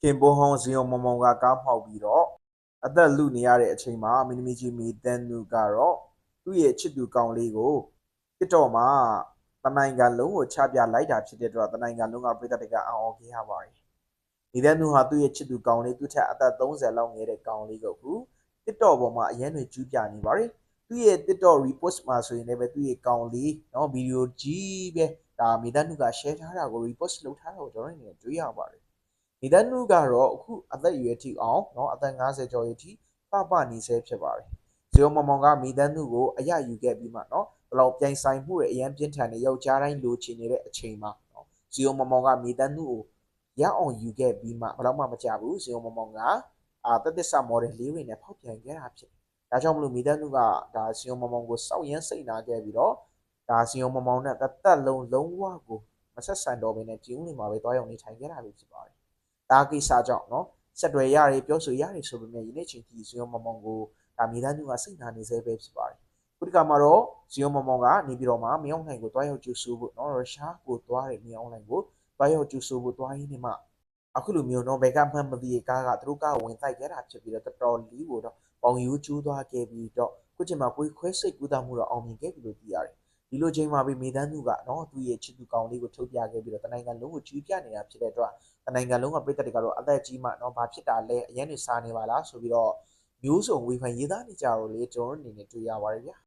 ခင်ပိုဟောင်းဇီယုံမုံမုံကကားမှောက်ပြီးတော့အသက်လူနေရတဲ့အချိန်မှာမင်းသမီးကြီးမီတန်နူကတော့သူ့ရဲ့ချစ်သူကောင်လေးကိုတစ်တော်မှာတနိုင်ငံလုံးကိုချပြလိုက်တာဖြစ်တဲ့အတွက်တနိုင်ငံလုံးကပြည်သက်တွေကအံ့ဩခဲ့ရပါတယ်။မီတန်နူဟာသူ့ရဲ့ချစ်သူကောင်လေးသူ့ထက်အသက်30လောက်ငယ်တဲ့ကောင်လေးကိုအခုတစ်တော်ပေါ်မှာအရင်တွေကျူးပြနေပါတယ်။သူ့ရဲ့ TikTok repost မှာဆိုရင်လည်းပဲသူ့ရဲ့ကောင်လေးเนาะဗီဒီယိုကြီးပဲဒါမီတန်နူက share ထားတာကို repost လုပ်ထားတာကိုကျွန်တော်တို့အနေနဲ့တွေ့ရပါတယ်။ နေသန်နုကတော့အခုအသက်အရွယ်ထိအောင်နော်အသက်50ကျော်ရထိပပနေဆဲဖြစ်ပါတယ်ဇေယောမောင်မောင်ကမိသန်နုကိုအရယူခဲ့ပြီးမှနော်ဘလောက်ပြိုင်ဆိုင်မှုတွေအရန်ပြင်းထန်တဲ့ယောက်ျားတိုင်းလိုချင်နေတဲ့အချိန်မှာနော်ဇေယောမောင်မောင်ကမိသန်နုကိုရအောင်ယူခဲ့ပြီးမှဘလောက်မှမကြဘူးဇေယောမောင်မောင်ကအာတသစ္စာမော်ဒယ်လေးတွေနဲ့ဖောက်ပြန်ခဲ့တာဖြစ်ဒါကြောင့်မလို့မိသန်နုကဒါဇေယောမောင်မောင်ကိုစောက်ရမ်းစိတ်နာခဲ့ပြီးတော့ဒါဇေယောမောင်မောင်နဲ့တသက်လုံးလုံးဝကိုမဆက်ဆံတော့ဘဲနဲ့ပြင်းနေမှာပဲတွားရောက်နေထိုင်ခဲ့တာလို့ဖြစ်ပါတယ် ဒါကိစ္စကြောင့်နော်ဆက်တွယ်ရတယ်ပြောဆိုရတယ်ဆိုပေမဲ့ယနေ့ချိန်ထိဇီယွန်မောင်မောင်ကိုဒါမိသားစုကစိတ်နာနေသေးပဲဖြစ်ပါတယ်ခုဒီကမှာတော့ဇီယွန်မောင်မောင်ကနေပြီးတော့မှမင်းအောင်လှိုင်ကိုတွားရောက်ကျူဆူဖို့နော်ရုရှားကိုတွားတဲ့မင်းအောင်လှိုင်ကိုတွားရောက်ကျူဆူဖို့တွားရင်းနဲ့မှအခုလိုမျိုးနော်ဘယ်ကမှမသိရကားကသူတို့ကဝင်တိုက်ခဲ့တာဖြစ်ပြီးတော့တတော်လီကိုတော့ပေါင်ယူကျူးသွားခဲ့ပြီးတော့ခုချိန်မှာကိုယ်ခွဲစိတ်ကူးတာမှုတော့အောင်မြင်ခဲ့ပြီလို့သိရတယ် ဒီလိုချိန်မှာပဲမိသားစုကနော်သူ့ရဲ့ချစ်သူကောင်လေးကိုထုတ်ပြခဲ့ပြီးတော့တနိုင်ငံလုံးကိုကြီးပြနေတာဖြစ်တဲ့အတွက်တနိုင်ငံလုံးကပြည်သက်တွေကတော့အသက်ကြီးမှနော်ဘာဖြစ်တာလဲအရင်နေစားနေပါလားဆိုပြီးတော့မျိုးစုံဝေဖန်ရေးသားနေကြတော့လေကျွန်တော်အနေနဲ့တွေ့ရပါတယ်ဗျာ